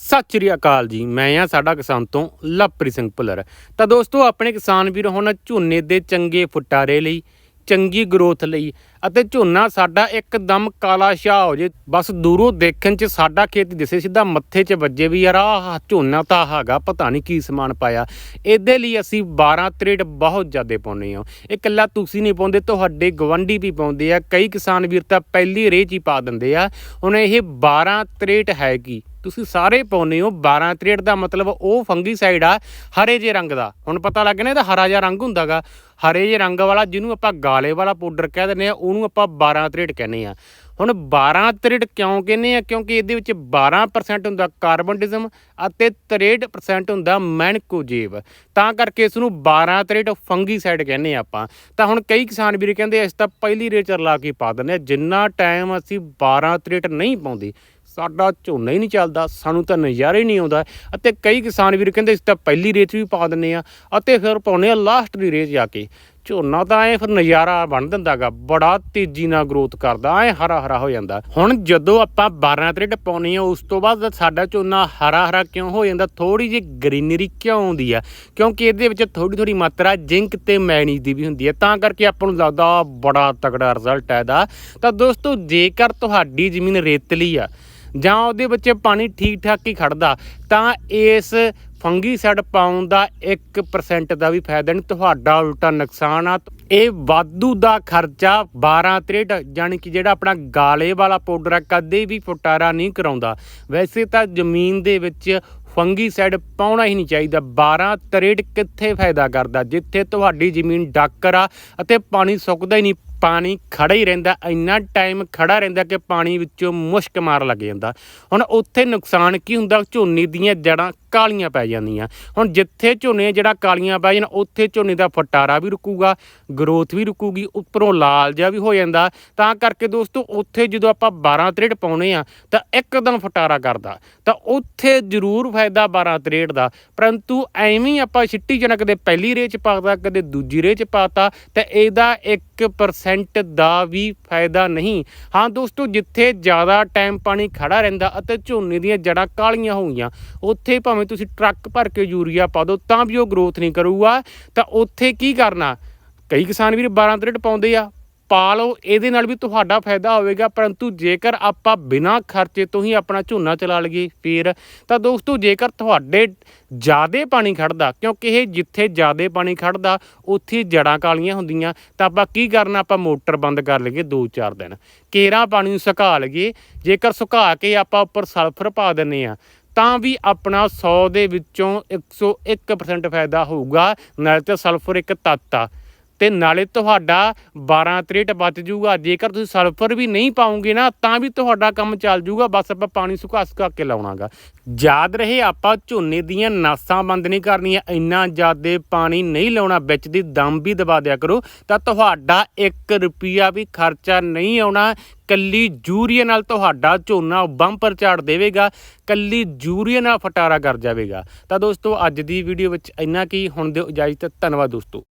ਸਤਿ ਸ੍ਰੀ ਅਕਾਲ ਜੀ। ਮੈਂ ਆ ਸਾਡਾ ਕਿਸਾਨ ਤੋਂ ਲਵਪ੍ਰੀਤ ਸਿੰਘ ਭੁੱਲਰ। ਤਾਂ ਦੋਸਤੋ, ਆਪਣੇ ਕਿਸਾਨ ਵੀਰ, ਹੁਣ ਝੋਨੇ ਦੇ ਚੰਗੇ ਫੁਟਾਰੇ ਲਈ, ਚੰਗੀ ਗਰੋਥ ਲਈ ਅਤੇ ਝੋਨਾ ਸਾਡਾ ਇੱਕਦਮ ਕਾਲਾ ਸ਼ਾਹ ਹੋ ਜੇ। ਬਸ ਦੂਰੋਂ ਦੇਖਣ 'ਚ ਸਾਡਾ ਖੇਤ ਦਿਸੇ, ਸਿੱਧਾ ਮੱਥੇ 'ਚ ਵੱਜੇ ਵੀ ਯਾਰ ਆਹ ਝੋਨਾ ਤਾਂ ਹੈਗਾ, ਪਤਾ ਨਹੀਂ ਕੀ ਸਮਾਨ ਪਾਇਆ। ਇਹਦੇ ਲਈ ਅਸੀਂ 12 ਤਰੇਟ ਬਹੁਤ ਜ਼ਿਆਦਾ ਪਾਉਂਦੇ ਹਾਂ। ਇਹ ਇਕੱਲਾ ਤੁਸੀਂ ਨਹੀਂ ਪਾਉਂਦੇ, ਤੁਹਾਡੇ ਗਵੰਡੀ ਵੀ ਪਾਉਂਦੇ ਆ। ਕਈ ਕਿਸਾਨ ਵੀਰ ਤਾਂ ਪਹਿਲੀ ਰੇਹ 'ਚ ਹੀ ਪਾ ਦਿੰਦੇ ਆ। ਹੁਣ ਇਹ 12 ਤਰੇਟ ਹੈ ਕੀ? ਤੁਸੀਂ ਸਾਰੇ ਪਾਉਂਦੇ ਹੋ 12 ਤਰੇਟ ਦਾ ਮਤਲਬ ਉਹ ਫੰਗੀਸਾਈਡ ਆ, ਹਰੇ ਜੇ ਰੰਗ ਦਾ। ਹੁਣ ਪਤਾ ਲੱਗ ਨਾ ਇਹਦਾ ਹਰਾ ਜਿਹਾ ਰੰਗ ਹੁੰਦਾਗਾ। ਹਰੇ ਜੇ ਰੰਗ ਵਾਲਾ, ਜਿਹਨੂੰ ਆਪਾਂ ਗਾਲੇ ਵਾਲਾ ਪਾਊਡਰ ਕਹਿ ਦਿੰਦੇ ਆ ਉਹਨੂੰ ਆਪਾਂ 12 ਤਰੇਟ ਕਹਿੰਦੇ ਆ ਹੁਣ 12 ਤਰੇਟ ਕਿਉਂ ਕਹਿੰਦੇ ਆ ਕਿਉਂਕਿ ਇਹਦੇ ਵਿੱਚ 12% ਹੁੰਦਾ ਕਾਰਬਨਡਿਜ਼ਮ ਅਤੇ 63% ਹੁੰਦਾ ਮੈਨਕੋਜੇਬ ਤਾਂ ਕਰਕੇ ਇਸ ਨੂੰ 12 ਤਰੇਟ ਫੰਗੀਸਾਈਡ ਕਹਿੰਦੇ ਆ ਆਪਾਂ। ਤਾਂ ਹੁਣ ਕਈ ਕਿਸਾਨ ਵੀਰ ਕਹਿੰਦੇ ਇਸ ਤਾਂ ਪਹਿਲੀ ਰੇਚਰ ਲਾ ਕੇ ਪਾ ਦਿੰਦੇ ਆ, ਜਿੰਨਾ ਟਾਈਮ ਅਸੀਂ 12 ਤਰੇਟ ਨਹੀਂ ਪਾਉਂਦੇ, ਸਾਡਾ ਝੋਨਾ ਹੀ ਨਹੀਂ ਚੱਲਦਾ, ਸਾਨੂੰ ਤਾਂ ਨਜ਼ਾਰਾ ਹੀ ਨਹੀਂ ਆਉਂਦਾ। ਅਤੇ ਕਈ ਕਿਸਾਨ ਵੀਰ ਕਹਿੰਦੇ, ਇਸ ਤਾਂ ਪਹਿਲੀ ਰੇਚ ਵੀ ਪਾ ਦਿੰਨੇ ਆ ਅਤੇ ਫਿਰ ਪਾਉਨੇ ਆ ਲਾਸਟ ਦੀ ਰੇਚ ਜਾ ਕੇ। ਝੋਨਾ ਤਾਂ ਐ ਫਿਰ ਨਜ਼ਾਰਾ ਬਣ ਦਿੰਦਾਗਾ, ਬੜਾ ਤੇਜ਼ੀ ਨਾਲ ਗਰੋਥ ਕਰਦਾ, ਐ ਹਰਾ ਹਰਾ ਹੋ ਜਾਂਦਾ। ਹੁਣ ਜਦੋਂ ਆਪਾਂ 12 ਤਰੇਟ ਪਾਉਨੇ ਆ, ਉਸ ਤੋਂ ਬਾਅਦ ਸਾਡਾ ਝੋਨਾ ਹਰਾ ਹਰਾ ਕਿਉਂ ਹੋ ਜਾਂਦਾ? ਥੋੜੀ ਜਿਹੀ ਗ੍ਰੀਨਰੀ ਕਿਉਂ ਆਉਂਦੀ ਆ? ਕਿਉਂਕਿ ਇਹਦੇ ਵਿੱਚ ਥੋੜੀ ਥੋੜੀ ਮਾਤਰਾ ਜ਼ਿੰਕ ਤੇ ਮੈਗਨੀਜ਼ ਦੀ ਵੀ ਹੁੰਦੀ ਹੈ ਤਾਂ ਕਰਕੇ ਆਪਾਂ ਨੂੰ ਲੱਗਦਾ ਬੜਾ ਤਕੜਾ ਰਿਜ਼ਲਟ ਹੈ ਇਹਦਾ। ਤਾਂ ਦੋਸਤੋ, ਜੇਕਰ ਤੁਹਾਡੀ ਜ਼ਮੀਨ ਰੇਤਲੀ ਆ ਜਾਂ ਉਹਦੇ ਵਿੱਚ ਪਾਣੀ ਠੀਕ ਠਾਕ ਹੀ ਖੜਦਾ, ਤਾਂ ਇਸ ਫੰਗੀਸਾਈਡ ਪਾਉਣ ਦਾ 1% ਦਾ ਵੀ ਫਾਇਦਾ ਨਹੀਂ। ਤੁਹਾਡਾ ਉਲਟਾ ਨੁਕਸਾਨ ਆ। ਇਹ ਵਾਧੂ ਦਾ ਖਰਚਾ 12 63 ਜਾਨੀ ਕਿ ਜਿਹੜਾ ਆਪਣਾ ਗਾਲੇ ਵਾਲਾ ਪਾਊਡਰ ਆ, ਕਦੇ ਵੀ ਫੁਟਾਰਾ ਨਹੀਂ ਕਰਾਉਂਦਾ। ਵੈਸੇ ਤਾਂ ਜ਼ਮੀਨ ਦੇ ਵਿੱਚ ਫੰਗੀਸਾਈਡ ਪਾਉਣਾ ਹੀ ਨਹੀਂ ਚਾਹੀਦਾ। 12 63 ਕਿੱਥੇ ਫਾਇਦਾ ਕਰਦਾ? ਜਿੱਥੇ ਤੁਹਾਡੀ ਜ਼ਮੀਨ ਡਾਕਰ ਆ ਅਤੇ ਪਾਣੀ ਸੁੱਕਦਾ ਹੀ ਨਹੀਂ, ਪਾਣੀ ਖੜਾ ਹੀ ਰਹਿੰਦਾ। ਇੰਨਾ ਟਾਈਮ ਖੜਾ ਰਹਿੰਦਾ ਕਿ ਪਾਣੀ ਵਿੱਚੋਂ ਮੁਸ਼ਕ ਮਾਰ ਲੱਗ ਜਾਂਦਾ। ਹੁਣ ਉੱਥੇ ਨੁਕਸਾਨ ਕੀ ਹੁੰਦਾ? ਝੋਨੇ ਦੀਆਂ ਜੜਾਂ ਕਾਲੀਆਂ ਪੈ ਜਾਂਦੀਆਂ। ਹੁਣ ਜਿੱਥੇ ਝੋਨੇ ਜਿਹੜਾ ਕਾਲੀਆਂ ਪੈ ਜਾਣ, ਉੱਥੇ ਝੋਨੇ ਦਾ ਫਟਾਰਾ ਵੀ ਰੁਕੂਗਾ ਗਰੋਥ ਵੀ ਰੁਕੂਗੀ, ਉੱਪਰੋਂ ਲਾਲ ਜਿਹਾ ਵੀ ਹੋ ਜਾਂਦਾ। ਤਾਂ ਕਰਕੇ ਦੋਸਤੋ, ਉੱਥੇ ਜਦੋਂ ਆਪਾਂ 12 ਤਰੇੜ ਪਾਉਨੇ ਆ, ਤਾਂ ਇੱਕਦਮ ਫਟਾਰਾ ਕਰਦਾ। ਤਾਂ ਉੱਥੇ ਜ਼ਰੂਰ ਫਾਇਦਾ 12 ਤਰੇੜ ਦਾ। ਪਰੰਤੂ ਐਵੇਂ ਆਪਾਂ ਛਿੱਟੀ ਜਨ ਕਦੇ ਪਹਿਲੀ ਰੇਹ 'ਚ ਪਾਤਾ ਕਦੇ ਦੂਜੀ ਰੇਹ ਰੇਚ ਪਾਤਾ ਤਾਂ ਇਹਦਾ 1% ਦਾ ਵੀ ਫਾਇਦਾ ਨਹੀਂ। ਹਾਂ ਦੋਸਤੋ, ਜਿੱਥੇ ਜ਼ਿਆਦਾ ਟਾਈਮ ਪਾਣੀ ਖੜਾ ਰਹਿੰਦਾ ਅਤੇ ਝੋਨੇ ਦੀਆਂ ਜੜਾਂ ਕਾਲੀਆਂ ਹੋਈਆਂ, ਉੱਥੇ ਭਾਵੇਂ ਤੁਸੀਂ ਟਰੱਕ ਭਰ ਕੇ ਯੂਰੀਆ ਪਾ ਦਿਓ, ਤਾਂ ਵੀ ਉਹ ਗਰੋਥ ਨਹੀਂ ਕਰੂਗਾ। ਤਾਂ ਉੱਥੇ ਕੀ ਕਰਨਾ? ਕਈ ਕਿਸਾਨ ਵੀਰ 12 ਤਰੇਟ ਪਾਉਂਦੇ ਆ। ਪਾ ਲਓ, ਇਹਦੇ ਨਾਲ ਵੀ ਤੁਹਾਡਾ ਫਾਇਦਾ ਹੋਵੇਗਾ, ਪਰੰਤੂ ਜੇਕਰ ਆਪਾਂ ਬਿਨਾਂ ਖਰਚੇ ਤੋਂ ਹੀ ਆਪਣਾ ਝੋਨਾ ਚਲਾ ਲਈਏ ਫਿਰ, ਤਾਂ ਦੋਸਤੋ ਜੇਕਰ ਤੁਹਾਡੇ ਜ਼ਿਆਦੇ ਪਾਣੀ ਖੜਦਾ, ਕਿਉਂਕਿ ਇਹ ਜਿੱਥੇ ਜ਼ਿਆਦੇ ਪਾਣੀ ਖੜਦਾ, ਉੱਥੇ ਜੜਾਂ ਕਾਲੀਆਂ ਹੁੰਦੀਆਂ, ਤਾਂ ਆਪਾਂ ਕੀ ਕਰਨਾ? ਆਪਾਂ ਮੋਟਰ ਬੰਦ ਕਰ ਲਈਏ 2-4 ਦਿਨ। ਕੇਰਾ ਪਾਣੀ ਨੂੰ ਸੁਕਾ ਲਈਏ। ਜੇਕਰ ਸੁਕਾ ਕੇ ਆਪਾਂ ਉੱਪਰ ਸਲਫਰ ਪਾ ਦਿੰਨੇ ਆ ਤਾਂ ਵੀ ਆਪਣਾ 100 ਦੇ ਵਿੱਚੋਂ 101% ਫਾਇਦਾ ਹੋਊਗਾ, ਨਾਲੇ ਤੇ ਸਲਫਰ ਇੱਕ ਤੱਤ ਆ। ਤੇ ਨਾਲੇ ਤੁਹਾਡਾ 12 ਤਰੇਟ ਬਚ ਜੂਗਾ। ਜੇਕਰ ਤੁਸੀਂ ਸਲਫਰ ਵੀ ਨਹੀਂ ਪਾਉਂਗੇ ਨਾ, ਤਾਂ ਵੀ ਤੁਹਾਡਾ ਕੰਮ ਚੱਲ ਜੂਗਾ। ਬਸ ਆਪਾਂ ਪਾਣੀ ਸੁਕਾ ਸੁਕਾ ਕੇ ਲਾਉਣਾਗਾ। ਯਾਦ ਰਹੇ, ਆਪਾਂ ਝੋਨੇ ਦੀਆਂ ਨਾਸਾਂ ਬੰਦ ਨਹੀਂ ਕਰਨੀਆਂ। ਇੰਨਾ ਜ਼ਿਆਦਾ ਪਾਣੀ ਨਹੀਂ ਲਾਉਣਾ। ਵਿੱਚ ਦੀ ਦਮ ਵੀ ਦਬਾ ਦਿਆ ਕਰੋ। ਤਾਂ ਤੁਹਾਡਾ 1 ਰੁਪਿਆ ਵੀ ਖਰਚਾ ਨਹੀਂ ਆਉਣਾ। ਕੱਲੀ ਜੂਰੀਏ ਨਾਲ ਤੁਹਾਡਾ ਝੋਨਾ ਬੰਪਰ ਝਾੜ ਦੇਵੇਗਾ। ਕੱਲੀ ਜੂਰੀਏ ਨਾਲ ਫਟਾਰਾ ਕਰ ਜਾਵੇਗਾ। ਤਾਂ ਦੋਸਤੋ, ਅੱਜ ਦੀ ਵੀਡੀਓ ਵਿੱਚ ਇੰਨਾ ਕੀ। ਹੁਣ ਦਿਓ ਇਜਾਜ਼ਤ। ਧੰਨਵਾਦ ਦੋਸਤੋ।